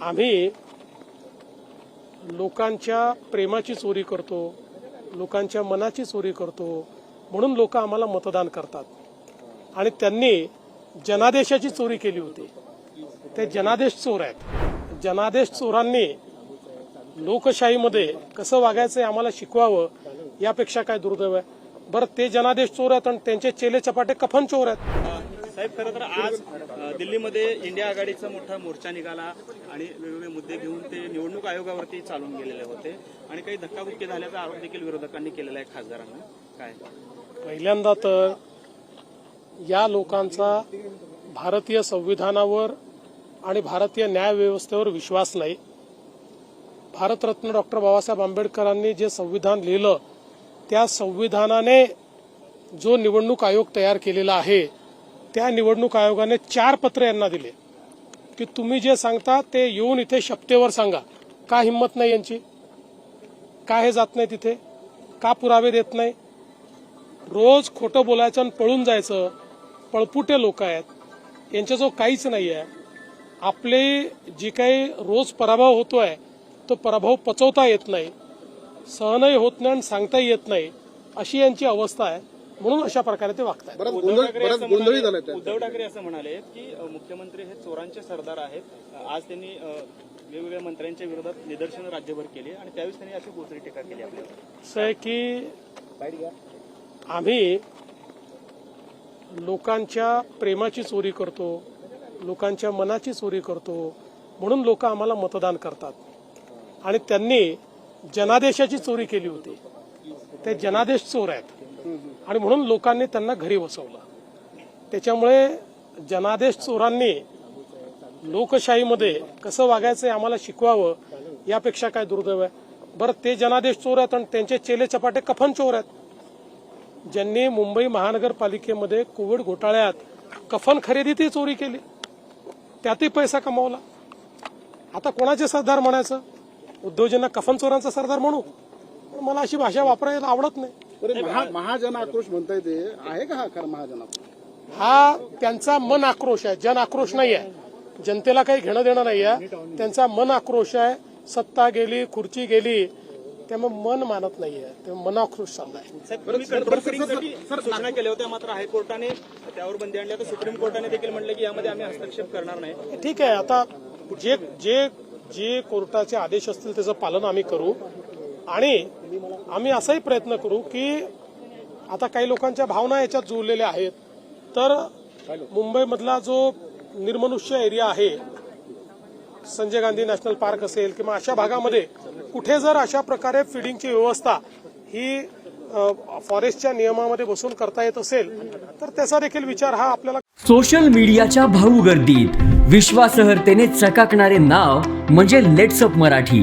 आम्ही लोकांच्या प्रेमाची चोरी करतो लोकांच्या मनाची चोरी करतो म्हणून लोक आम्हाला मतदान करतात. आणि त्यांनी जनादेशाची चोरी केली होती. ते जनादेश चोर आहेत. जनादेश चोरांनी लोकशाहीमध्ये कसं वागायचं आम्हाला शिकवावं यापेक्षा काय दुर्दैव आहे? बरं ते जनादेश चोर आहेत आणि त्यांचे चेले चपाटे कफन चोर आहेत. साहेब खरं तर आज दिल्लीमध्ये इंडिया आघाडीचा मोठा मोर्चा निघाला आणि वेगवेगळे मुद्दे घेऊन ते निवडणूक आयोगावरती चालून गेलेले होते आणि काही धक्काबुक्की झाल्याचा आरोप देखील विरोधकांनी केलेला आहे खासदारांना. काय? पहिल्यांदा तर या लोकांचा भारतीय संविधानावर आणि भारतीय न्यायव्यवस्थेवर विश्वास नाही. भारतरत्न डॉक्टर बाबासाहेब आंबेडकरांनी जे संविधान लिहिलं त्या संविधानाने जो निवडणूक आयोग तयार केलेला आहे त्या निवडणूक आयोगाने चार पत्र यांना दिले. की तुम्ही जे सांगता ते येऊन इथे शपथेवर सांगा. का हिंमत नाही यांची? का हे जात नाही तिथे? का पुरावे देत नाही? रोज खोटं बोलायचं आणि पळून जायचं. पळपुटे लोक आहेत. यांच्याजवळ काहीच नाही आहे. आपले जी काही रोज पराभव होतोय तो पराभव पचवता येत नाही. सहनही होत नाही आणि सांगताही येत नाही. अशी यांची अवस्था आहे. म्हणून अशा प्रकारे ते वागतात उद्धव गोंधळ ठाकरे असं म्हणाले उद्धव ठाकरे असं म्हणाले की मुख्यमंत्री हे चोरांचे सरदार आहेत. आज त्यांनी वेगवेगळ्या मंत्र्यांच्या विरोधात निदर्शनं राज्यभर केली आणि त्यावेळेस त्यांनी अशी बोचरी टीका केली आपल्यावर. असं आहे की आम्ही लोकांच्या प्रेमाची चोरी करतो लोकांच्या मनाची चोरी करतो म्हणून लोक आम्हाला मतदान करतात. आणि त्यांनी जनादेशाची चोरी केली होती. ते जनादेश चोर आहेत. आणि म्हणून लोकांनी त्यांना घरी बसवलं. त्याच्यामुळे जनादेश चोरांनी लोकशाहीमध्ये कसं वागायचं आम्हाला शिकवावं यापेक्षा काय दुर्दैव आहे? बरं ते जनादेश चोर आहेत आणि त्यांचे चेले चपाटे कफन चोर आहेत. ज्यांनी मुंबई महानगरपालिकेमध्ये कोविड घोटाळ्यात कफन खरेदीतही चोरी केली. त्यातही पैसा कमावला. आता कोणाचे सरदार म्हणायचं? उद्योजकांना कफन चोरांचा सरदार म्हणू. पण मला अशी भाषा वापरायला आवडत नाही. बरे महा महाजन आक्रोश म्हणताय ते. आहे का हा खरा महाजन आक्रोश हा त्यांचा मन आक्रोश आहे. जन आक्रोश नाही आहे जनतेला काही घेणं देणं नाही आहे त्यांचा मन आक्रोश आहे. सत्ता गेली खुर्ची गेली त्यामुळे मन मानत नाहीये. ते मन आक्रोश चाललाय. साहेब, तुम्ही कंट्रोल फिटिंगसाठी सूचना केल्या होत्या मात्र हायकोर्टाने त्यावर बंदी आणली. आता सुप्रीम कोर्टाने देखील म्हटलं की यामध्ये आम्ही हस्तक्षेप करणार नाही. ठीक आहे. आता जे जे जे कोर्टाचे आदेश असतील त्याचं पालन आम्ही करू. आणि आम्ही असाही प्रयत्न करू की आता काही लोकांच्या भावना याच्यात जुळलेल्या आहेत. तर मुंबईमधला जो निर्मनुष्य एरिया आहे संजय गांधी नॅशनल पार्क असेल किंवा अशा भागामध्ये कुठे जर अशा प्रकारे फिडिंगची व्यवस्था ही फॉरेस्टच्या नियमामध्ये बसून करता येत असेल तर त्याचा देखील विचार हा आपल्याला सोशल मीडियाच्या भाऊ गर्दीत विश्वासहर्तेने चकाकणारे नाव म्हणजे लेट्सअप मराठी.